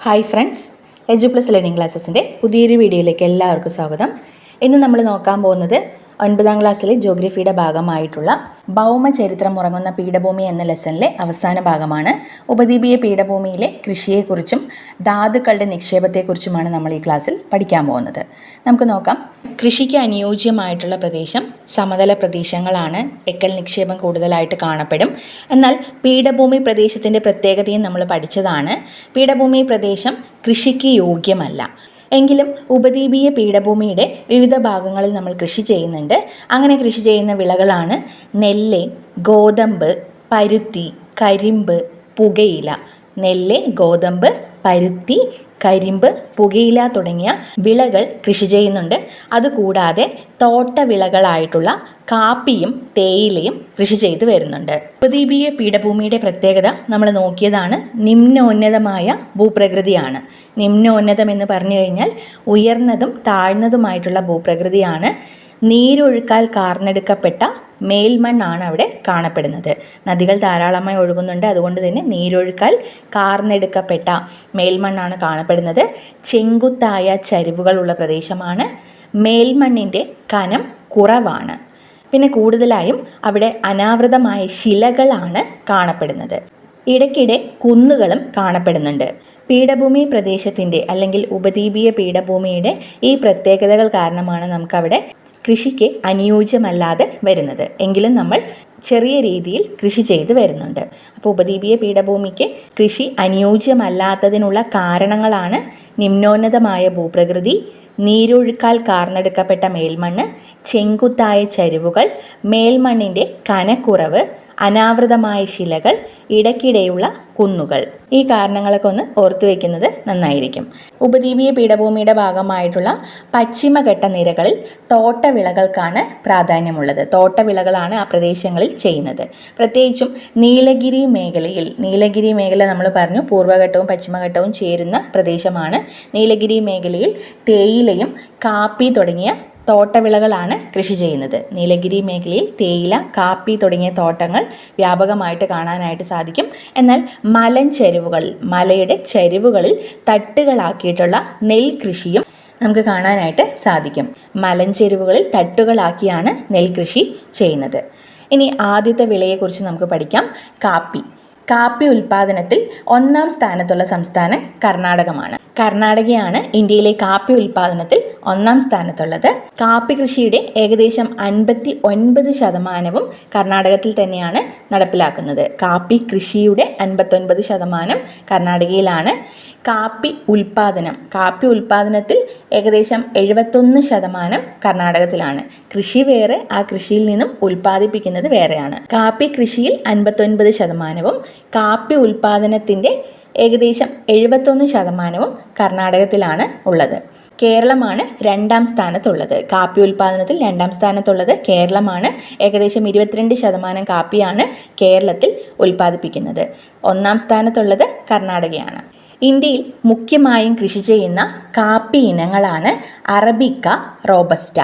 Hi friends edu plus learning ക്ലാസ്സസിന്റെ പുതിയൊരു വീഡിയോയിലേക്ക് എല്ലാവർക്കും സ്വാഗതം. ഇന്ന് നമ്മൾ നോക്കാൻ പോകുന്നത് ഒൻപതാം ക്ലാസ്സിലെ ജോഗ്രഫിയുടെ ഭാഗമായിട്ടുള്ള ഭൗമചരിത്രം ഉറങ്ങുന്ന പീഠഭൂമി എന്ന ലെസണിലെ അവസാന ഭാഗമാണ്. ഉപദ്വീപീയ പീഠഭൂമിയിലെ കൃഷിയെക്കുറിച്ചും ധാതുക്കളുടെ നിക്ഷേപത്തെക്കുറിച്ചുമാണ് നമ്മൾ ഈ ക്ലാസ്സിൽ പഠിക്കാൻ പോകുന്നത്. നമുക്ക് നോക്കാം. കൃഷിക്ക് അനുയോജ്യമായിട്ടുള്ള പ്രദേശം സമതല പ്രദേശങ്ങളാണ്. എക്കൽ നിക്ഷേപം കൂടുതലായിട്ട് കാണപ്പെടും. എന്നാൽ പീഠഭൂമി പ്രദേശത്തിന്റെ പ്രത്യേകതയും നമ്മൾ പഠിച്ചതാണ്. പീഠഭൂമി പ്രദേശം കൃഷിക്ക് യോഗ്യമല്ല. എങ്കിലും ഉപദ്വീപീയ പീഠഭൂമിയുടെ വിവിധ ഭാഗങ്ങളിൽ നമ്മൾ കൃഷി ചെയ്യുന്നുണ്ട്. അങ്ങനെ കൃഷി ചെയ്യുന്ന വിളകളാണ് നെല്ല് ഗോതമ്പ് പരുത്തി കരിമ്പ് പുകയില. നെല്ല് ഗോതമ്പ് പരുത്തി കരിമ്പ് പുകയില തുടങ്ങിയ വിളകൾ കൃഷി ചെയ്യുന്നുണ്ട്. അതുകൂടാതെ തോട്ടവിളകളായിട്ടുള്ള കാപ്പിയും തേയിലയും കൃഷി ചെയ്തു വരുന്നുണ്ട്. ഉപദ്വീപീയ പീഠഭൂമിയുടെ പ്രത്യേകത നമ്മൾ നോക്കിയതാണ്. നിമ്നോന്നതമായ ഭൂപ്രകൃതിയാണ്. നിമ്നോന്നതം എന്ന് പറഞ്ഞു കഴിഞ്ഞാൽ ഉയർന്നതും താഴ്ന്നതുമായിട്ടുള്ള ഭൂപ്രകൃതിയാണ്. നീരൊഴുക്കാൽ കാർന്നെടുക്കപ്പെട്ട മേൽമണ്ണാണ് അവിടെ കാണപ്പെടുന്നത്. നദികൾ ധാരാളമായി ഒഴുകുന്നുണ്ട്. അതുകൊണ്ട് തന്നെ നീരൊഴുക്കാൽ കാർന്നെടുക്കപ്പെട്ട മേൽമണ്ണാണ് കാണപ്പെടുന്നത്. ചെങ്കുത്തായ ചരിവുകളുള്ള പ്രദേശമാണ്. മേൽമണ്ണിന്റെ കനം കുറവാണ്. പിന്നെ കൂടുതലായും അവിടെ അനാവൃതമായ ശിലകളാണ് കാണപ്പെടുന്നത്. ഇടയ്ക്കിടെ കുന്നുകളും കാണപ്പെടുന്നുണ്ട്. പീഠഭൂമി പ്രദേശത്തിന്റെ അല്ലെങ്കിൽ ഉപദ്വീപീയ പീഠഭൂമിയുടെ ഈ പ്രത്യേകതകൾ കാരണമാണ് നമുക്കവിടെ കൃഷിക്ക് അനുയോജ്യമല്ലാതെ വരുന്നത്. എങ്കിലും നമ്മൾ ചെറിയ രീതിയിൽ കൃഷി ചെയ്ത് വരുന്നുണ്ട്. അപ്പോൾ ഉപദ്വീപീയ പീഠഭൂമിക്ക് കൃഷി അനുയോജ്യമല്ലാത്തതിനുള്ള കാരണങ്ങളാണ് നിമ്നോന്നതമായ ഭൂപ്രകൃതി നീരൊഴുക്കാൽ കാർന്നെടുക്കപ്പെട്ട മേൽമണ്ണ് ചെങ്കുത്തായ ചരിവുകൾ മേൽമണ്ണിന്റെ കനക്കുറവ് അനാവൃതമായ ശിലകൾ ഇടയ്ക്കിടെയുള്ള കുന്നുകൾ. ഈ കാരണങ്ങളൊക്കെ ഒന്ന് ഓർത്തു വയ്ക്കുന്നത് നന്നായിരിക്കും. ഉപദ്വീപീയ പീഠഭൂമിയുടെ ഭാഗമായിട്ടുള്ള പശ്ചിമഘട്ട നിരകളിൽ തോട്ടവിളകൾക്കാണ് പ്രാധാന്യമുള്ളത്. തോട്ടവിളകളാണ് ആ പ്രദേശങ്ങളിൽ ചെയ്യുന്നത്. പ്രത്യേകിച്ചും നീലഗിരി മേഖലയിൽ നീലഗിരി മേഖല നമ്മൾ പറഞ്ഞു പൂർവഘട്ടവും പശ്ചിമഘട്ടവും ചേരുന്ന പ്രദേശമാണ്. നീലഗിരി മേഖലയിൽ തേയിലയും കാപ്പി തുടങ്ങിയ തോട്ടവിളകളാണ് കൃഷി ചെയ്യുന്നത്. നീലഗിരി മേഖലയിൽ തേയില കാപ്പി തുടങ്ങിയ തോട്ടങ്ങൾ വ്യാപകമായിട്ട് കാണാനായിട്ട് സാധിക്കും. എന്നാൽ മലഞ്ചെരുവുകളിൽ മലയുടെ ചെരുവുകളിൽ തട്ടുകളാക്കിയിട്ടുള്ള നെൽകൃഷിയും നമുക്ക് കാണാനായിട്ട് സാധിക്കും. മലഞ്ചെരുവുകളിൽ തട്ടുകളാക്കിയാണ് നെൽകൃഷി ചെയ്യുന്നത്. ഇനി ആദ്യത്തെ വിളയെക്കുറിച്ച് നമുക്ക് പഠിക്കാം. കാപ്പി. കാപ്പി ഉൽപാദനത്തിൽ ഒന്നാം സ്ഥാനത്തുള്ള സംസ്ഥാനം കർണാടകമാണ്. കർണാടകയാണ് ഇന്ത്യയിലെ കാപ്പി ഉൽപാദനത്തിൽ ഒന്നാം സ്ഥാനത്തുള്ളത്. കാപ്പി കൃഷിയുടെ ഏകദേശം അൻപത്തി ഒൻപത് ശതമാനവും കർണാടകത്തിൽ തന്നെയാണ് നടപ്പിലാക്കുന്നത്. കാപ്പി കൃഷിയുടെ അൻപത്തൊൻപത് ശതമാനം കർണാടകയിലാണ്. കാപ്പി ഉൽപാദനം കാപ്പി ഉൽപാദനത്തിൽ ഏകദേശം എഴുപത്തൊന്ന് ശതമാനം കർണാടകത്തിലാണ്. കൃഷി വേറെ ആ കൃഷിയിൽ നിന്നും ഉൽപ്പാദിപ്പിക്കുന്നത് വേറെയാണ്. കാപ്പി കൃഷിയിൽ അൻപത്തൊൻപത് ശതമാനവും കാപ്പി ഉൽപാദനത്തിന്റെ ഏകദേശം എഴുപത്തൊന്ന് ശതമാനവും കർണാടകത്തിലാണ് ഉള്ളത്. കേരളമാണ് രണ്ടാം സ്ഥാനത്തുള്ളത്. കാപ്പി ഉൽപ്പാദനത്തിൽ രണ്ടാം സ്ഥാനത്തുള്ളത്. കേരളമാണ് ഏകദേശം ഇരുപത്തിരണ്ട് ശതമാനം കാപ്പിയാണ് കേരളത്തിൽ ഉൽപ്പാദിപ്പിക്കുന്നത്. ഒന്നാം സ്ഥാനത്തുള്ളത് കർണാടകയാണ്. ഇന്ത്യയിൽ മുഖ്യമായും കൃഷി ചെയ്യുന്ന കാപ്പി ഇനങ്ങളാണ് അറബിക്ക റോബസ്റ്റ.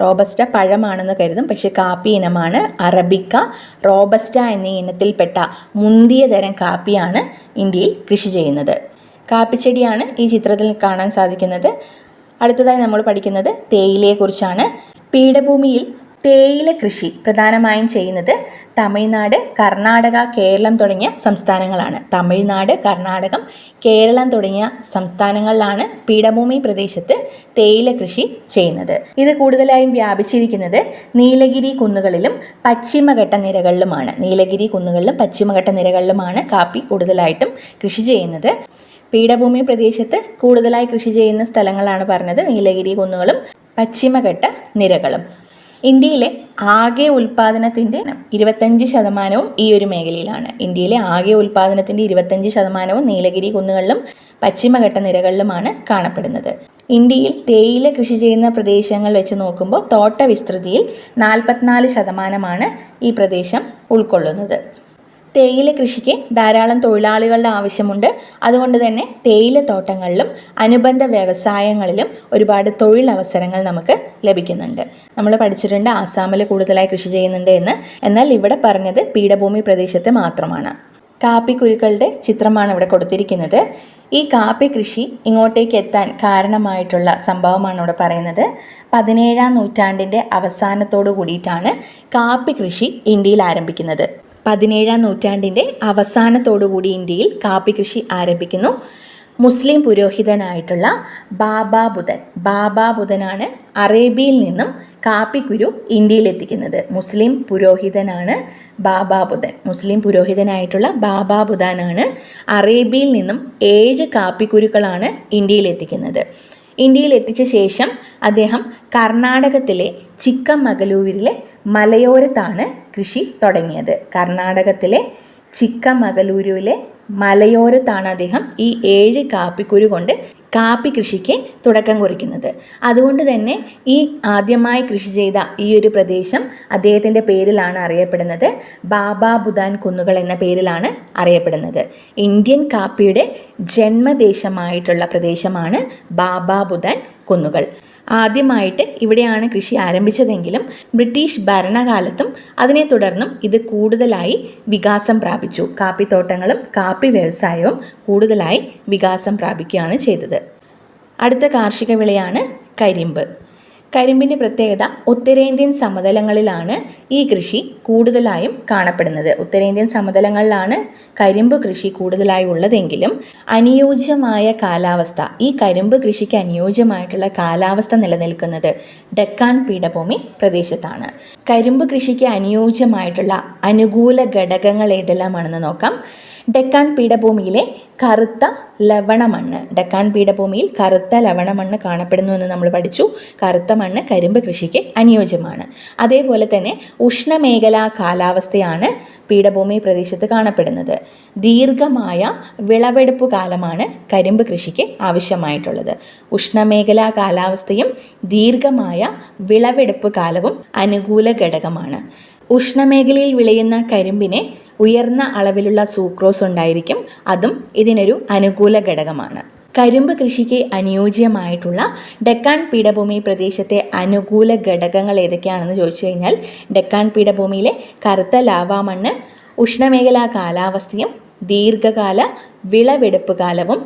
റോബസ്റ്റ പഴമാണെന്ന് കരുതും. പക്ഷേ കാപ്പി ഇനമാണ് അറബിക്ക റോബസ്റ്റ എന്നീ ഇനത്തിൽപ്പെട്ട മുന്തിയ തരം കാപ്പിയാണ് ഇന്ത്യയിൽ കൃഷി ചെയ്യുന്നത്. കാപ്പിച്ചെടിയാണ് ഈ ചിത്രത്തിൽ കാണാൻ സാധിക്കുന്നത്. അടുത്തതായി നമ്മൾ പഠിക്കുന്നത് തേയിലയെക്കുറിച്ചാണ്. പീഠഭൂമിയിൽ തേയില കൃഷി പ്രധാനമായും ചെയ്യുന്നത് തമിഴ്നാട് കർണാടക കേരളം തുടങ്ങിയ സംസ്ഥാനങ്ങളാണ്. തമിഴ്നാട് കർണാടകം കേരളം തുടങ്ങിയ സംസ്ഥാനങ്ങളിലാണ് പീഠഭൂമി പ്രദേശത്ത് തേയില കൃഷി ചെയ്യുന്നത്. ഇത് കൂടുതലായും വ്യാപിച്ചിരിക്കുന്നത് നീലഗിരി കുന്നുകളിലും പശ്ചിമഘട്ട നിരകളിലുമാണ്. നീലഗിരി കുന്നുകളിലും പശ്ചിമഘട്ട നിരകളിലുമാണ് കാപ്പി കൂടുതലായിട്ടും കൃഷി ചെയ്യുന്നത്. പീഠഭൂമി പ്രദേശത്ത് കൂടുതലായി കൃഷി ചെയ്യുന്ന സ്ഥലങ്ങളാണ് പറഞ്ഞത്. നീലഗിരി കുന്നുകളും പശ്ചിമഘട്ട നിരകളും. ഇന്ത്യയിലെ ആകെ ഉൽപ്പാദനത്തിന്റെ ഇരുപത്തഞ്ച് ശതമാനവും ഈ ഒരു മേഖലയിലാണ്. ഇന്ത്യയിലെ ആകെ ഉൽപ്പാദനത്തിന്റെ ഇരുപത്തഞ്ച് ശതമാനവും നീലഗിരി കുന്നുകളിലും പശ്ചിമഘട്ട നിരകളിലുമാണ് കാണപ്പെടുന്നത്. ഇന്ത്യയിൽ തേയില കൃഷി ചെയ്യുന്ന പ്രദേശങ്ങൾ വെച്ച് നോക്കുമ്പോൾ തോട്ട വിസ്തൃതിയിൽ നാൽപ്പത്തിനാല് ശതമാനമാണ് ഈ പ്രദേശം ഉൾക്കൊള്ളുന്നത്. തേയില കൃഷിക്ക് ധാരാളം തൊഴിലാളികളുടെ ആവശ്യമുണ്ട്. അതുകൊണ്ട് തന്നെ തേയില തോട്ടങ്ങളിലും അനുബന്ധ വ്യവസായങ്ങളിലും ഒരുപാട് തൊഴിലവസരങ്ങൾ നമുക്ക് ലഭിക്കുന്നുണ്ട്. നമ്മൾ പഠിച്ചിട്ടുണ്ട് ആസാമിൽ കൂടുതലായി കൃഷി ചെയ്യുന്നുണ്ട് എന്ന്. എന്നാൽ ഇവിടെ പറഞ്ഞത് പീഠഭൂമി പ്രദേശത്ത് മാത്രമാണ്. കാപ്പിക്കുരുക്കളുടെ ചിത്രമാണ് ഇവിടെ കൊടുത്തിരിക്കുന്നത്. ഈ കാപ്പി കൃഷി ഇങ്ങോട്ടേക്ക് എത്താൻ കാരണമായിട്ടുള്ള സംഭവമാണ് ഇവിടെ പറയുന്നത്. പതിനേഴാം നൂറ്റാണ്ടിന്റെ അവസാനത്തോടു കൂടിയിട്ടാണ് കാപ്പി കൃഷി ഇന്ത്യയിൽ ആരംഭിക്കുന്നത്. പതിനേഴാം നൂറ്റാണ്ടിന്റെ അവസാനത്തോടുകൂടി ഇന്ത്യയിൽ കാപ്പി കൃഷി ആരംഭിക്കുന്നു. മുസ്ലിം പുരോഹിതനായിട്ടുള്ള ബാബാ ബുധൻ. ബാബാ ബുധനാണ് അറേബ്യയിൽ നിന്നും കാപ്പിക്കുരു ഇന്ത്യയിലെത്തിക്കുന്നത്. മുസ്ലിം പുരോഹിതനാണ് ബാബാ ബുധൻ. മുസ്ലിം പുരോഹിതനായിട്ടുള്ള ബാബാ ബുധാനാണ് അറേബ്യയിൽ നിന്നും ഏഴ് കാപ്പിക്കുരുക്കളാണ് ഇന്ത്യയിൽ എത്തിക്കുന്നത് ഇന്ത്യയിൽ എത്തിച്ച ശേഷം അദ്ദേഹം കർണാടകത്തിലെ ചിക്കമഗലൂരിലെ മലയോരത്താണ് കൃഷി തുടങ്ങിയത്. കർണാടകത്തിലെ ചിക്കമഗലൂരിലെ മലയോരത്താണ് അദ്ദേഹം ഈ ഏഴ് കാപ്പിക്കുരു കൊണ്ട് കാപ്പി കൃഷിക്ക് തുടക്കം കുറിക്കുന്നത്. അതുകൊണ്ട് തന്നെ ഈ ആദ്യമായി കൃഷി ചെയ്ത ഈ ഒരു പ്രദേശം അദ്ദേഹത്തിന്റെ പേരിലാണ് അറിയപ്പെടുന്നത്. ബാബ ബുദാൻ കുന്നുകൾ എന്ന പേരിലാണ് അറിയപ്പെടുന്നത്. ഇന്ത്യൻ കാപ്പിയുടെ ജന്മദേശമായിട്ടുള്ള പ്രദേശമാണ് ബാബ ബുദാൻ കുന്നുകൾ. ആദ്യമായിട്ട് ഇവിടെയാണ് കൃഷി ആരംഭിച്ചതെങ്കിലും ബ്രിട്ടീഷ് ഭരണകാലത്തും അതിനെ തുടർന്നും ഇത് കൂടുതലായി വികാസം പ്രാപിച്ചു. കാപ്പിത്തോട്ടങ്ങളും കാപ്പി വ്യവസായവും കൂടുതലായി വികാസം പ്രാപിക്കുകയാണ് ചെയ്തത്. അടുത്ത കാർഷിക വിളയാണ് കരിമ്പ്. കരിമ്പിന്റെ പ്രത്യേകത ഉത്തരേന്ത്യൻ സമതലങ്ങളിലാണ് ഈ കൃഷി കൂടുതലായും കാണപ്പെടുന്നത്. ഉത്തരേന്ത്യൻ സമതലങ്ങളിലാണ് കരിമ്പ് കൃഷി കൂടുതലായി ഉള്ളതെങ്കിലും അനുയോജ്യമായ കാലാവസ്ഥ ഈ കരിമ്പ് കൃഷിക്ക് അനുയോജ്യമായിട്ടുള്ള കാലാവസ്ഥ നിലനിൽക്കുന്നത് ഡെക്കാൻ പീഠഭൂമി പ്രദേശത്താണ്. കരിമ്പ് കൃഷിക്ക് അനുയോജ്യമായിട്ടുള്ള അനുകൂല ഘടകങ്ങൾ ഏതെല്ലാമാണെന്ന് നോക്കാം. ഡെക്കാൻ പീഠഭൂമിയിലെ കറുത്ത ലവണമണ്ണ് ഡെക്കാൻ പീഠഭൂമിയിൽ കറുത്ത ലവണമണ്ണ് കാണപ്പെടുന്നു എന്ന് നമ്മൾ പഠിച്ചു. കറുത്ത മണ്ണ് കരിമ്പ് കൃഷിക്ക് അനുയോജ്യമാണ്. അതേപോലെ തന്നെ ഉഷ്ണമേഖലാ കാലാവസ്ഥയാണ് പീഠഭൂമി പ്രദേശത്ത് കാണപ്പെടുന്നത്. ദീർഘമായ വിളവെടുപ്പ് കാലമാണ് കരിമ്പ് കൃഷിക്ക് ആവശ്യമായിട്ടുള്ളത്. ഉഷ്ണമേഖലാ കാലാവസ്ഥയും ദീർഘമായ വിളവെടുപ്പ് കാലവും അനുകൂല ഘടകമാണ്. ഉഷ്ണമേഖലയിൽ വിളയുന്ന കരിമ്പിനെ ഉയർന്ന അളവിലുള്ള സൂക്രോസ് ഉണ്ടായിരിക്കും. അതും ഇതിനൊരു അനുകൂല ഘടകമാണ്. കരിമ്പ് കൃഷിക്ക് അനുയോജ്യമായിട്ടുള്ള ഡെക്കാൻ പീഠഭൂമി പ്രദേശത്തെ അനുകൂല ഘടകങ്ങൾ ഏതൊക്കെയാണെന്ന് ചോദിച്ചു കഴിഞ്ഞാൽ ഡെക്കാൻ പീഠഭൂമിയിലെ കറുത്ത ലാവാമണ്ണ് ഉഷ്ണമേഖലാ കാലാവസ്ഥയും ദീർഘകാല വിളവെടുപ്പ് കാലവും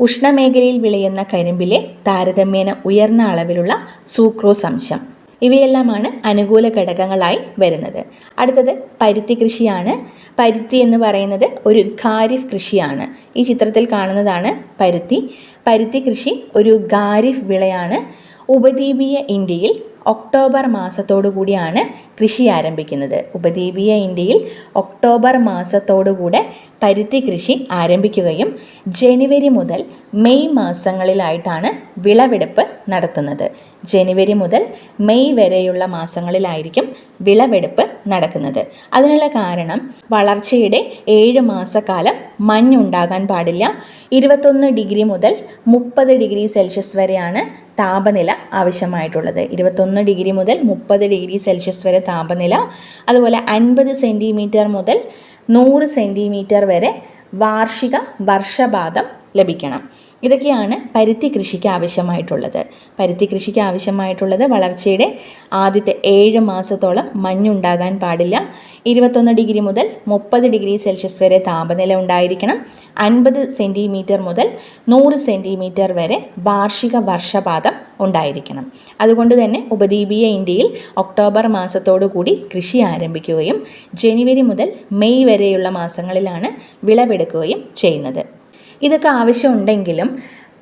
ഉഷ്ണമേഖലയിൽ വിളയുന്ന കരിമ്പിലെ താരതമ്യേന ഉയർന്ന അളവിലുള്ള സൂക്രോസ് അംശം. ഇവയെല്ലാമാണ് അനുകൂല ഘടകങ്ങളായി വരുന്നത്. അടുത്തത് പരുത്തി കൃഷിയാണ്. പരുത്തി എന്ന് പറയുന്നത് ഒരു ഖാരിഫ് കൃഷിയാണ്. ഈ ചിത്രത്തിൽ കാണുന്നതാണ് പരുത്തി. പരുത്തി കൃഷി ഒരു ഖാരിഫ് വിളയാണ്. ഉപദ്വീപീയ ഇന്ത്യയിൽ ഒക്ടോബർ മാസത്തോടു കൂടിയാണ് കൃഷി ആരംഭിക്കുന്നത്. ഉപദ്വീപീയ ഇന്ത്യയിൽ ഒക്ടോബർ മാസത്തോടുകൂടെ പരുത്തി കൃഷി ആരംഭിക്കുകയും ജനുവരി മുതൽ മെയ് മാസങ്ങളിലായിട്ടാണ് വിളവെടുപ്പ് നടത്തുന്നത്. ജനുവരി മുതൽ മെയ് വരെയുള്ള മാസങ്ങളിലായിരിക്കും വിളവെടുപ്പ് നടക്കുന്നത്. അതിനുള്ള കാരണം വളർച്ചയുടെ ഏഴ് മാസക്കാലം മഞ്ഞുണ്ടാകാൻ പാടില്ല. ഇരുപത്തൊന്ന് ഡിഗ്രി മുതൽ മുപ്പത് ഡിഗ്രി സെൽഷ്യസ് വരെയാണ് താപനില ആവശ്യമായിട്ടുള്ളത്. ഇരുപത്തൊന്ന് ഡിഗ്രി മുതൽ മുപ്പത് ഡിഗ്രി സെൽഷ്യസ് വരെ താപനില. അതുപോലെ അൻപത് സെന്റിമീറ്റർ മുതൽ നൂറ് സെന്റിമീറ്റർ വരെ വാർഷിക വർഷപാതം ലഭിക്കണം. ഇതൊക്കെയാണ് പരുത്തി കൃഷിക്ക് ആവശ്യമായിട്ടുള്ളത്. പരുത്തി കൃഷിക്ക് ആവശ്യമായിട്ടുള്ളത് വളർച്ചയുടെ ആദ്യത്തെ ഏഴ് മാസത്തോളം മഞ്ഞുണ്ടാകാൻ പാടില്ല. ഇരുപത്തൊന്ന് ഡിഗ്രി മുതൽ മുപ്പത് ഡിഗ്രി സെൽഷ്യസ് വരെ താപനില ഉണ്ടായിരിക്കണം. അൻപത് സെന്റിമീറ്റർ മുതൽ നൂറ് സെന്റിമീറ്റർ വരെ വാർഷിക വർഷപാതം ഉണ്ടായിരിക്കണം. അതുകൊണ്ട് തന്നെ ഉപദ്വീപീയ ഇന്ത്യയിൽ ഒക്ടോബർ മാസത്തോടു കൂടി കൃഷി ആരംഭിക്കുകയും ജനുവരി മുതൽ മെയ് വരെയുള്ള മാസങ്ങളിലാണ് വിളവെടുക്കുകയും ചെയ്യുന്നത്. ഇതൊക്കെ ആവശ്യമുണ്ടെങ്കിലും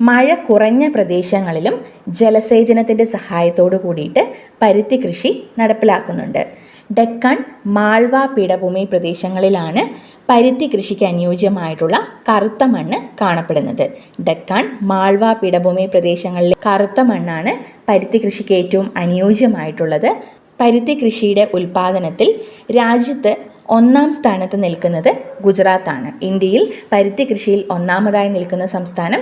മഴ കുറഞ്ഞ പ്രദേശങ്ങളിലും ജലസേചനത്തിന്റെ സഹായത്തോടു കൂടിയിട്ട് പരുത്തി കൃഷി നടപ്പിലാക്കുന്നുണ്ട്. ഡെക്കൺ മാൾവ പീഠഭൂമി പ്രദേശങ്ങളിലാണ് പരുത്തി കൃഷിക്ക് അനുയോജ്യമായിട്ടുള്ള കറുത്ത മണ്ണ് കാണപ്പെടുന്നത്. ഡെക്കാൻ മാൾവ പീഠഭൂമി പ്രദേശങ്ങളിലെ കറുത്ത മണ്ണാണ് പരുത്തി കൃഷിക്ക് ഏറ്റവും അനുയോജ്യമായിട്ടുള്ളത്. പരുത്തി കൃഷിയുടെ ഉൽപ്പാദനത്തിൽ രാജ്യത്ത് ഒന്നാം സ്ഥാനത്ത് നിൽക്കുന്നത് ഗുജറാത്താണ്. ഇന്ത്യയിൽ പരുത്തി കൃഷിയിൽ ഒന്നാമതായി നിൽക്കുന്ന സംസ്ഥാനം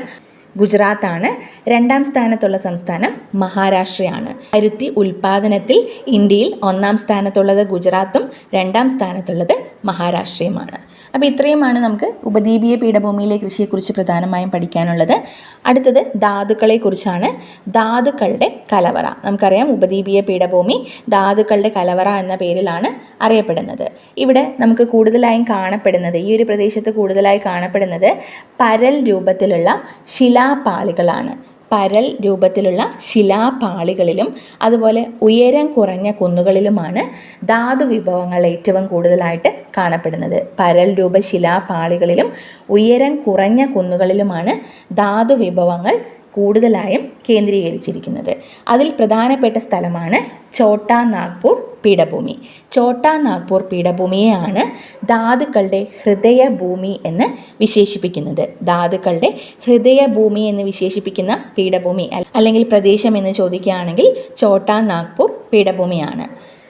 ഗുജറാത്താണ്. രണ്ടാം സ്ഥാനത്തുള്ള സംസ്ഥാനം മഹാരാഷ്ട്രയാണ്. പരുത്തി ഉൽപാദനത്തിൽ ഇന്ത്യയിൽ ഒന്നാം സ്ഥാനത്തുള്ളത് ഗുജറാത്തും രണ്ടാം സ്ഥാനത്തുള്ളത് മഹാരാഷ്ട്രയുമാണ്. അപ്പോൾ ഇത്രയുമാണ് നമുക്ക് ഉപദ്വീപീയ പീഠഭൂമിയിലെ കൃഷിയെക്കുറിച്ച് പ്രധാനമായും പഠിക്കാനുള്ളത്. അടുത്തത് ധാതുക്കളെക്കുറിച്ചാണ്. ധാതുക്കളുടെ കലവറ. നമുക്കറിയാം ഉപദ്വീപീയ പീഠഭൂമി ധാതുക്കളുടെ കലവറ എന്ന പേരിലാണ് അറിയപ്പെടുന്നത്. ഇവിടെ നമുക്ക് കൂടുതലായും കാണപ്പെടുന്നത് ഈ ഒരു പ്രദേശത്ത് കൂടുതലായി കാണപ്പെടുന്നത് പരൽ രൂപത്തിലുള്ള ശിലാപാളികളാണ്. പരൽ രൂപത്തിലുള്ള ശിലാപാളികളിലും അതുപോലെ ഉയരം കുറഞ്ഞ കുന്നുകളിലുമാണ് ധാതു വിഭവങ്ങൾ ഏറ്റവും കൂടുതലായിട്ട് കാണപ്പെടുന്നത്. പരൽ രൂപ ശിലാപാളികളിലും ഉയരം കുറഞ്ഞ കുന്നുകളിലുമാണ് ധാതു വിഭവങ്ങൾ കൂടുതലായും കേന്ദ്രീകരിച്ചിരിക്കുന്നത്. അതിൽ പ്രധാനപ്പെട്ട സ്ഥലമാണ് ചോട്ടാ നാഗ്പൂർ പീഠഭൂമി. ചോട്ടാ നാഗ്പൂർ പീഠഭൂമിയെയാണ് ധാതുക്കളുടെ ഹൃദയഭൂമി എന്ന് വിശേഷിപ്പിക്കുന്നത്. ധാതുക്കളുടെ ഹൃദയഭൂമി എന്ന് വിശേഷിപ്പിക്കുന്ന പീഠഭൂമി അല്ലെങ്കിൽ പ്രദേശം എന്ന് ചോദിക്കുകയാണെങ്കിൽ ചോട്ടാ നാഗ്പൂർ പീഠഭൂമിയാണ്.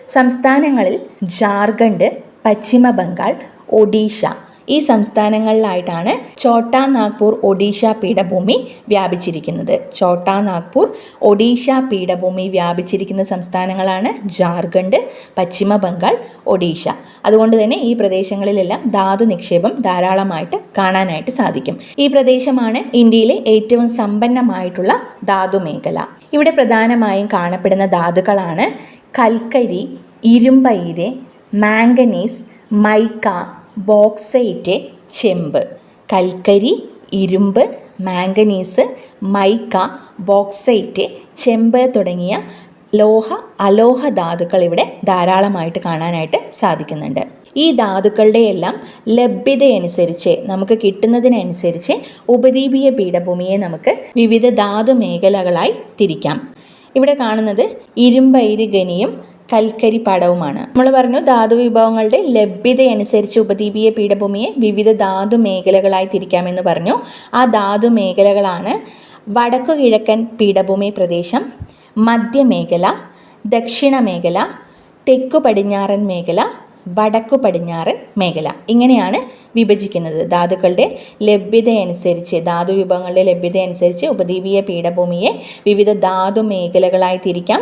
സംസ്ഥാനങ്ങളിൽ ജാർഖണ്ഡ് പശ്ചിമ ബംഗാൾ ഒഡീഷ ഈ സംസ്ഥാനങ്ങളിലായിട്ടാണ് ഛോട്ടാ നാഗ്പൂർ ഒഡീഷ പീഠഭൂമി വ്യാപിച്ചിരിക്കുന്നത്. ഛോട്ടാ നാഗ്പൂർ ഒഡീഷ പീഠഭൂമി വ്യാപിച്ചിരിക്കുന്ന സംസ്ഥാനങ്ങളാണ് ജാർഖണ്ഡ് പശ്ചിമ ബംഗാൾ ഒഡീഷ. അതുകൊണ്ട് തന്നെ ഈ പ്രദേശങ്ങളിലെല്ലാം ധാതു നിക്ഷേപം ധാരാളമായിട്ട് കാണാനായിട്ട് സാധിക്കും. ഈ പ്രദേശമാണ് ഇന്ത്യയിലെ ഏറ്റവും സമ്പന്നമായിട്ടുള്ള ധാതു മേഖല. ഇവിടെ പ്രധാനമായും കാണപ്പെടുന്ന ധാതുക്കളാണ് കൽക്കരി ഇരുമ്പയിര് മാംഗനീസ് മൈക്ക ബോക്സൈറ്റ് ചെമ്പ് കൽക്കരി ഇരുമ്പ് മാംഗനീസ് മൈക്ക ബോക്സൈറ്റ് ചെമ്പ് തുടങ്ങിയ ലോഹ അലോഹ ധാതുക്കൾ ഇവിടെ ധാരാളമായിട്ട് കാണാനായിട്ട് സാധിക്കുന്നുണ്ട്. ഈ ധാതുക്കളുടെ എല്ലാം ലഭ്യതയനുസരിച്ച് നമുക്ക് കിട്ടുന്നതിനനുസരിച്ച് ഉപദ്വീപീയ പീഠഭൂമിയെ നമുക്ക് വിവിധ ധാതു മേഖലകളായി തിരിക്കാം. ഇവിടെ കാണുന്നത് ഇരുമ്പൈര് ഖനിയും കൽക്കരി പടവുമാണ്. നമ്മൾ പറഞ്ഞു ധാതു വിഭവങ്ങളുടെ ലഭ്യതയനുസരിച്ച് ഉപദ്വീപീയ പീഠഭൂമിയെ വിവിധ ധാതു മേഖലകളായി തിരിക്കാമെന്ന് പറഞ്ഞു. ആ ധാതു മേഖലകളാണ് വടക്കു കിഴക്കൻ പീഠഭൂമി പ്രദേശം മധ്യമേഖല ദക്ഷിണ മേഖല തെക്കു പടിഞ്ഞാറൻ മേഖല വടക്കു പടിഞ്ഞാറൻ മേഖല. ഇങ്ങനെയാണ് വിഭജിക്കുന്നത്. ധാതുക്കളുടെ ലഭ്യതയനുസരിച്ച് ധാതു വിഭവങ്ങളുടെ ലഭ്യതയനുസരിച്ച് ഉപദ്വീപീയ പീഠഭൂമിയെ വിവിധ ധാതു മേഖലകളായി തിരിക്കാം.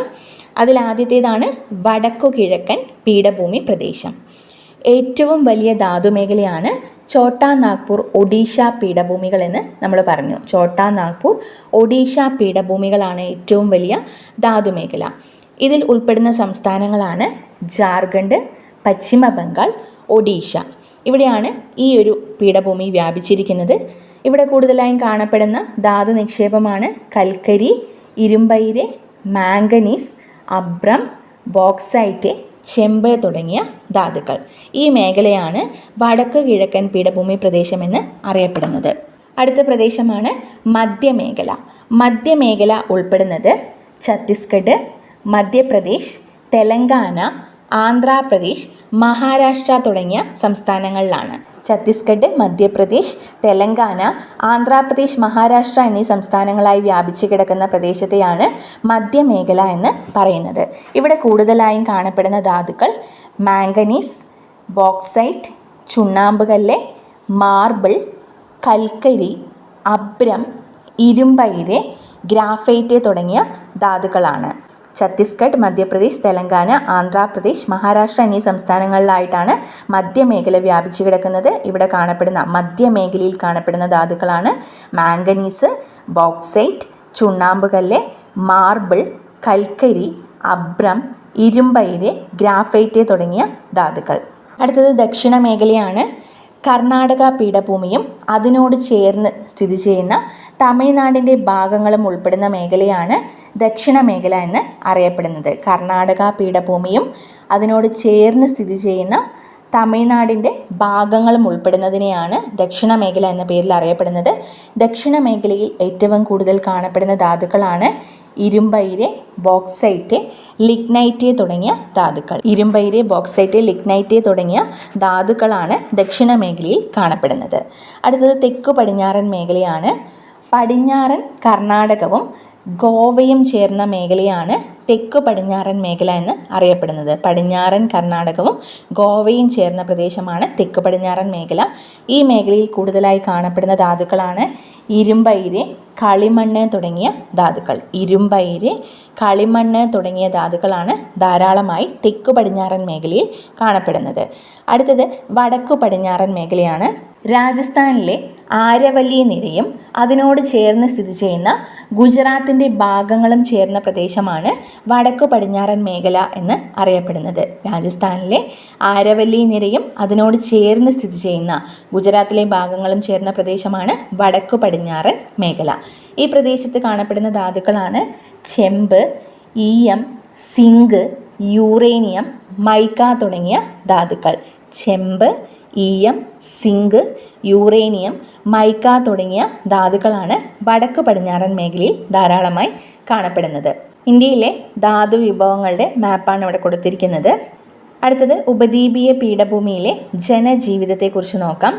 അതിലാദ്യത്തേതാണ് വടക്കു കിഴക്കൻ പീഠഭൂമി പ്രദേശം. ഏറ്റവും വലിയ ധാതുമേഖലയാണ് ചോട്ടാ നാഗ്പൂർ ഒഡീഷ പീഠഭൂമികൾ എന്ന് നമ്മൾ പറഞ്ഞു. ചോട്ടാ നാഗ്പൂർ ഒഡീഷ പീഠഭൂമികളാണ് ഏറ്റവും വലിയ ധാതുമേഖല. ഇതിൽ ഉൾപ്പെടുന്ന സംസ്ഥാനങ്ങളാണ് ജാർഖണ്ഡ് പശ്ചിമ ബംഗാൾ ഒഡീഷ. ഇവിടെയാണ് ഈ ഒരു പീഠഭൂമി വ്യാപിച്ചിരിക്കുന്നത്. ഇവിടെ കൂടുതലായും കാണപ്പെടുന്ന ധാതു നിക്ഷേപമാണ് കൽക്കരി ഇരുമ്പയിര് മാംഗനീസ് അബ്രം ബോക്സൈറ്റ് ചെമ്പ് തുടങ്ങിയ ധാതുക്കൾ. ഈ മേഖലയാണ് വടക്ക് കിഴക്കൻ പീഠഭൂമി പ്രദേശമെന്ന് അറിയപ്പെടുന്നത്. അടുത്ത പ്രദേശമാണ് മധ്യമേഖല. മധ്യമേഖല ഉൾപ്പെടുന്നത് ഛത്തീസ്ഗഡ് മധ്യപ്രദേശ് തെലങ്കാന ആന്ധ്രാപ്രദേശ് മഹാരാഷ്ട്ര തുടങ്ങിയ സംസ്ഥാനങ്ങളിലാണ്. ഛത്തീസ്ഗഡ് മധ്യപ്രദേശ് തെലങ്കാന ആന്ധ്രാപ്രദേശ് മഹാരാഷ്ട്ര എന്നീ സംസ്ഥാനങ്ങളായി വ്യാപിച്ചു കിടക്കുന്ന പ്രദേശത്തെയാണ് മധ്യമേഖല എന്ന് പറയുന്നത്. ഇവിടെ കൂടുതലായും കാണപ്പെടുന്ന ധാതുക്കൾ മാംഗനീസ് ബോക്സൈറ്റ് ചുണ്ണാമ്പുകല്ല് മാർബിൾ കൽക്കരി അബ്രം ഇരുമ്പയിര് ഗ്രാഫൈറ്റ് തുടങ്ങിയ ധാതുക്കളാണ്. ഛത്തീസ്ഗഡ് മധ്യപ്രദേശ് തെലങ്കാന ആന്ധ്രാപ്രദേശ് മഹാരാഷ്ട്ര എന്നീ സംസ്ഥാനങ്ങളിലായിട്ടാണ് മധ്യമേഖല വ്യാപിച്ചു കിടക്കുന്നത്. ഇവിടെ കാണപ്പെടുന്ന മധ്യമേഖലയിൽ കാണപ്പെടുന്ന ധാതുക്കളാണ് മാംഗനീസ് ബോക്സൈറ്റ് ചുണ്ണാമ്പുകല്ല് മാർബിൾ കൽക്കരി അബ്രം ഇരുമ്പയിര് ഗ്രാഫൈറ്റ് തുടങ്ങിയ ധാതുക്കൾ. അടുത്തത് ദക്ഷിണ മേഖലയാണ് കർണാടക പീഠഭൂമിയും അതിനോട് ചേർന്ന് സ്ഥിതി ചെയ്യുന്ന തമിഴ്നാടിന്റെ ഭാഗങ്ങളും ഉൾപ്പെടുന്ന മേഖലയാണ് ദക്ഷിണ മേഖല എന്ന് അറിയപ്പെടുന്നത്. കർണാടക പീഠഭൂമിയും അതിനോട് ചേർന്ന് സ്ഥിതി ചെയ്യുന്ന തമിഴ്നാടിന്റെ ഭാഗങ്ങളും ഉൾപ്പെടുന്നതിനെയാണ് ദക്ഷിണ മേഖല എന്ന പേരിൽ അറിയപ്പെടുന്നത്. ദക്ഷിണ മേഖലയിൽ ഏറ്റവും കൂടുതൽ കാണപ്പെടുന്ന ധാതുക്കളാണ് ഇരുമ്പയിര് ബോക്സൈറ്റ് ലിഗ്നൈറ്റ് തുടങ്ങിയ ധാതുക്കൾ. ഇരുമ്പയിര് ബോക്സൈറ്റ് ലിഗ്നൈറ്റ് തുടങ്ങിയ ധാതുക്കളാണ് ദക്ഷിണ മേഖലയിൽ കാണപ്പെടുന്നത്. അടുത്തത് തെക്കു പടിഞ്ഞാറൻ മേഖലയാണ്. പടിഞ്ഞാറൻ കർണാടകവും ഗോവയും ചേർന്ന മേഖലയാണ് തെക്കു പടിഞ്ഞാറൻ മേഖല എന്ന് അറിയപ്പെടുന്നത്. പടിഞ്ഞാറൻ കർണാടകവും ഗോവയും ചേർന്ന പ്രദേശമാണ് തെക്കു പടിഞ്ഞാറൻ മേഖല. ഈ മേഖലയിൽ കൂടുതലായി കാണപ്പെടുന്ന ധാതുക്കളാണ് ഇരുമ്പയിര് കളിമണ്ണ് തുടങ്ങിയ ധാതുക്കൾ. ഇരുമ്പയിര് കളിമണ്ണ് തുടങ്ങിയ ധാതുക്കളാണ് ധാരാളമായി തെക്കു പടിഞ്ഞാറൻ മേഖലയിൽ കാണപ്പെടുന്നത്. അടുത്തത് വടക്കു പടിഞ്ഞാറൻ മേഖലയാണ്. രാജസ്ഥാനിലെ ആരവല്ലി നിരയും അതിനോട് ചേർന്ന് സ്ഥിതി ചെയ്യുന്ന ഗുജറാത്തിന്റെ ഭാഗങ്ങളും ചേർന്ന പ്രദേശമാണ് വടക്കു പടിഞ്ഞാറൻ മേഖല എന്ന് അറിയപ്പെടുന്നത്. രാജസ്ഥാനിലെ ആരവല്ലി നിരയും അതിനോട് ചേർന്ന് സ്ഥിതി ചെയ്യുന്ന ഗുജറാത്തിലെ ഭാഗങ്ങളും ചേർന്ന പ്രദേശമാണ് വടക്കു പടിഞ്ഞാറൻ മേഖല. ഈ പ്രദേശത്ത് കാണപ്പെടുന്ന ധാതുക്കളാണ് ചെമ്പ് ഈയം സിങ്ക് യൂറേനിയം മൈക്ക തുടങ്ങിയ ധാതുക്കൾ. ചെമ്പ് ഈയം സിങ്ക് യൂറേനിയം മൈക്ക തുടങ്ങിയ ധാതുക്കളാണ് വടക്ക് പടിഞ്ഞാറൻ മേഖലയിൽ ധാരാളമായി കാണപ്പെടുന്നത്. ഇന്ത്യയിലെ ധാതു വിഭവങ്ങളുടെ മാപ്പാണ് ഇവിടെ കൊടുത്തിരിക്കുന്നത്. അടുത്തത് ഉപദ്വീപീയ പീഠഭൂമിയിലെ ജനജീവിതത്തെക്കുറിച്ച് നോക്കാം.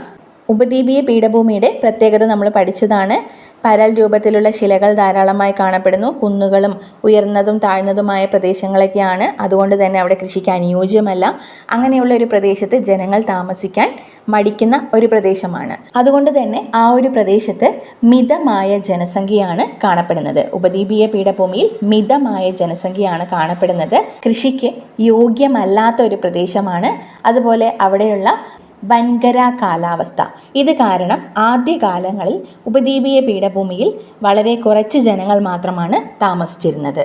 ഉപദ്വീപീയ പീഠഭൂമിയുടെ പ്രത്യേകത നമ്മൾ പഠിച്ചതാണ്. പരൽ രൂപത്തിലുള്ള ശിലകൾ ധാരാളമായി കാണപ്പെടുന്നു. കുന്നുകളും ഉയർന്നതും താഴ്ന്നതുമായ പ്രദേശങ്ങളൊക്കെയാണ്. അതുകൊണ്ട് തന്നെ അവിടെ കൃഷിക്ക് അനുയോജ്യമല്ല. അങ്ങനെയുള്ള ഒരു പ്രദേശത്ത് ജനങ്ങൾ താമസിക്കാൻ മടിക്കുന്ന ഒരു പ്രദേശമാണ്. അതുകൊണ്ട് തന്നെ ആ ഒരു പ്രദേശത്ത് മിതമായ ജനസംഖ്യയാണ് കാണപ്പെടുന്നത്. ഉപദ്വീപീയ പീഠഭൂമിയിൽ മിതമായ ജനസംഖ്യയാണ് കാണപ്പെടുന്നത്. കൃഷിക്ക് യോഗ്യമല്ലാത്ത ഒരു പ്രദേശമാണ്. അതുപോലെ അവിടെയുള്ള വൻകര കാലാവസ്ഥ. ഇത് കാരണം ആദ്യകാലങ്ങളിൽ ഉപദ്വീപീയ പീഠഭൂമിയിൽ വളരെ കുറച്ച് ജനങ്ങൾ മാത്രമാണ് താമസിച്ചിരുന്നത്.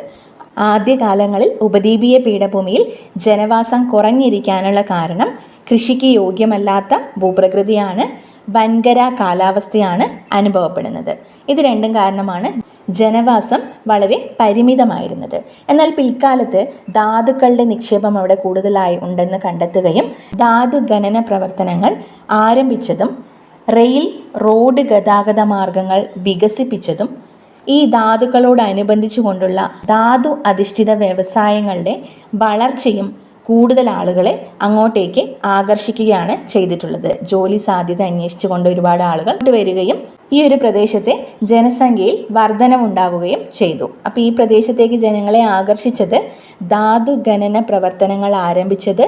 ആദ്യകാലങ്ങളിൽ ഉപദ്വീപീയ പീഠഭൂമിയിൽ ജനവാസം കുറഞ്ഞിരിക്കാനുള്ള കാരണം കൃഷിക്ക് യോഗ്യമല്ലാത്ത ഭൂപ്രകൃതിയാണ് വൻകര കാലാവസ്ഥയാണ് അനുഭവപ്പെടുന്നത്. ഇത് രണ്ടും കാരണമാണ് ജനവാസം വളരെ പരിമിതമായിരുന്നത്. എന്നാൽ പിൽക്കാലത്ത് ധാതുക്കളുടെ നിക്ഷേപം അവിടെ കൂടുതലായി ഉണ്ടെന്ന് കണ്ടെത്തുകയും ധാതു ഖനന പ്രവർത്തനങ്ങൾ ആരംഭിച്ചതും റെയിൽ റോഡ് ഗതാഗത മാർഗങ്ങൾ വികസിപ്പിച്ചതും ഈ ധാതുക്കളോടനുബന്ധിച്ചു കൊണ്ടുള്ള ധാതു അധിഷ്ഠിത വ്യവസായങ്ങളുടെ വളർച്ചയും കൂടുതൽ ആളുകളെ അങ്ങോട്ടേക്ക് ആകർഷിക്കുകയാണ് ചെയ്തിട്ടുള്ളത്. ജോലി സാധ്യത അന്വേഷിച്ചുകൊണ്ട് ഒരുപാട് ആളുകൾ വരികയും ഈ ഒരു പ്രദേശത്തെ ജനസംഖ്യയിൽ വർധനവുണ്ടാവുകയും ചെയ്തു. അപ്പോൾ ഈ പ്രദേശത്തേക്ക് ജനങ്ങളെ ആകർഷിച്ചത് ധാതു ഖനന പ്രവർത്തനങ്ങൾ ആരംഭിച്ചത്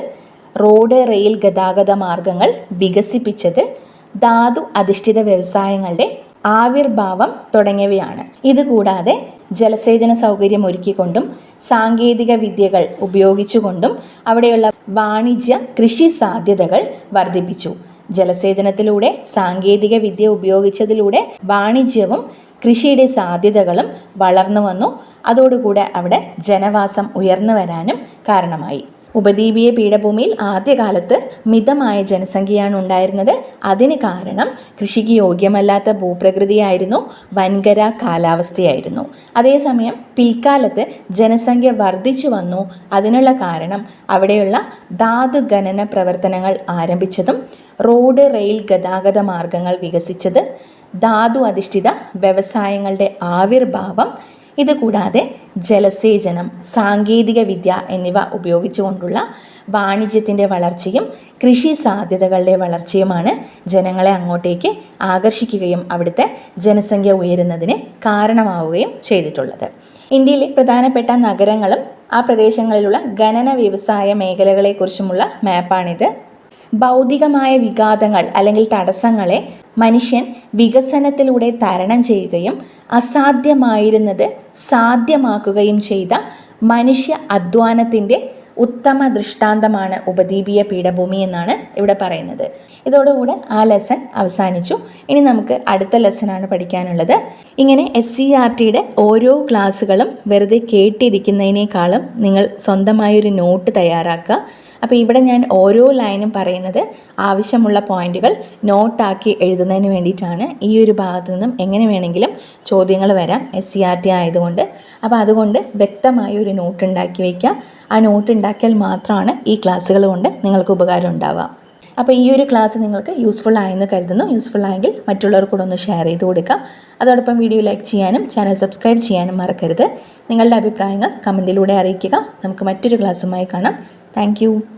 റോഡ് റെയിൽ ഗതാഗത മാർഗങ്ങൾ വികസിപ്പിച്ചത് ധാതു അധിഷ്ഠിത വ്യവസായങ്ങളുടെ ആവിർഭാവം തുടങ്ങിയവയാണ്. ഇതുകൂടാതെ ജലസേചന സൗകര്യം ഒരുക്കിക്കൊണ്ടും സാങ്കേതിക വിദ്യകൾ ഉപയോഗിച്ചുകൊണ്ടും അവിടെയുള്ള വാണിജ്യ കൃഷി സാധ്യതകൾ വർദ്ധിപ്പിച്ചു. ജലസേചനത്തിലൂടെ സാങ്കേതിക വിദ്യ ഉപയോഗിച്ചതിലൂടെ വാണിജ്യവും കൃഷിയുടെ സാധ്യതകളും വളർന്നു വന്നു. അതോടുകൂടെ അവിടെ ജനവാസം ഉയർന്നു വരാനും കാരണമായി. ഉപദ്വീപീയ പീഠഭൂമിയിൽ ആദ്യകാലത്ത് മിതമായ ജനസംഖ്യയാണ് ഉണ്ടായിരുന്നത്. അതിന് കാരണം കൃഷിക്ക് യോഗ്യമല്ലാത്ത ഭൂപ്രകൃതിയായിരുന്നു. വൻകര കാലാവസ്ഥയായിരുന്നു. അതേസമയം പിൽക്കാലത്ത് ജനസംഖ്യ വർദ്ധിച്ചു വന്നു. അതിനുള്ള കാരണം അവിടെയുള്ള ധാതു ഖനന പ്രവർത്തനങ്ങൾ ആരംഭിച്ചതും റോഡ് റെയിൽ ഗതാഗത മാർഗങ്ങൾ വികസിച്ചത്. ധാതു അധിഷ്ഠിത വ്യവസായങ്ങളുടെ ആവിർഭാവം ഇതുകൂടാതെ ജലസേചനം സാങ്കേതിക വിദ്യ എന്നിവ ഉപയോഗിച്ചുകൊണ്ടുള്ള വാണിജ്യത്തിന്റെ വളർച്ചയും കൃഷി സാധ്യതകളുടെ വളർച്ചയുമാണ് ജനങ്ങളെ അങ്ങോട്ടേക്ക് ആകർഷിക്കുകയും അവിടുത്തെ ജനസംഖ്യ ഉയരുന്നതിന് കാരണമാവുകയും ചെയ്തിട്ടുള്ളത്. ഇന്ത്യയിലെ പ്രധാനപ്പെട്ട നഗരങ്ങളും ആ പ്രദേശങ്ങളിലുള്ള ഖനന വ്യവസായ മേഖലകളെക്കുറിച്ചുമുള്ള മാപ്പാണിത്. ഭൗതികമായ വിഘാതങ്ങൾ അല്ലെങ്കിൽ തടസ്സങ്ങളെ മനുഷ്യൻ വികസനത്തിലൂടെ തരണം ചെയ്യുകയും അസാധ്യമായിരുന്നത് സാധ്യമാക്കുകയും ചെയ്ത മനുഷ്യ അധ്വാനത്തിന്റെ ഉത്തമ ദൃഷ്ടാന്തമാണ് ഉപദ്വീപീയ പീഠഭൂമി എന്നാണ് ഇവിടെ പറയുന്നത്. ഇതോടുകൂടെ ആ ലെസൺ അവസാനിച്ചു. ഇനി നമുക്ക് അടുത്ത ലെസനാണ് പഠിക്കാനുള്ളത്. ഇങ്ങനെ എസ് സി ആർ ടിയുടെ ഓരോ ക്ലാസ്സുകളും വെറുതെ കേട്ടിരിക്കുന്നതിനേക്കാളും നിങ്ങൾ സ്വന്തമായൊരു നോട്ട് തയ്യാറാക്കുക. അപ്പോൾ ഇവിടെ ഞാൻ ഓരോ ലൈനും പറയുന്നത് ആവശ്യമുള്ള പോയിന്റുകൾ നോട്ടാക്കി എഴുതുന്നതിന് വേണ്ടിയിട്ടാണ്. ഈ ഒരു ഭാഗത്തു നിന്നും എങ്ങനെ വേണമെങ്കിലും ചോദ്യങ്ങൾ വരാം. എസ് സി ആർ ടി ആയതുകൊണ്ട്. അപ്പോൾ അതുകൊണ്ട് വ്യക്തമായ ഒരു നോട്ട് ഉണ്ടാക്കി വയ്ക്കുക ആ നോട്ട് ഉണ്ടാക്കിയാൽ മാത്രമാണ് ഈ ക്ലാസ്സുകൾ കൊണ്ട് നിങ്ങൾക്ക് ഉപകാരം ഉണ്ടാവുക. അപ്പോൾ ഈ ഒരു ക്ലാസ് നിങ്ങൾക്ക് യൂസ്ഫുൾ ആയെന്ന് കരുതുന്നു. യൂസ്ഫുൾ ആയെങ്കിൽ മറ്റുള്ളവർക്കൂടെ ഒന്ന് ഷെയർ ചെയ്ത് കൊടുക്കുക. അതോടൊപ്പം വീഡിയോ ലൈക്ക് ചെയ്യാനും ചാനൽ സബ്സ്ക്രൈബ് ചെയ്യാനും മറക്കരുത്. നിങ്ങളുടെ അഭിപ്രായങ്ങൾ കമന്റിലൂടെ അറിയിക്കുക. നമുക്ക് മറ്റൊരു ക്ലാസ്സുമായി കാണാം. Thank you.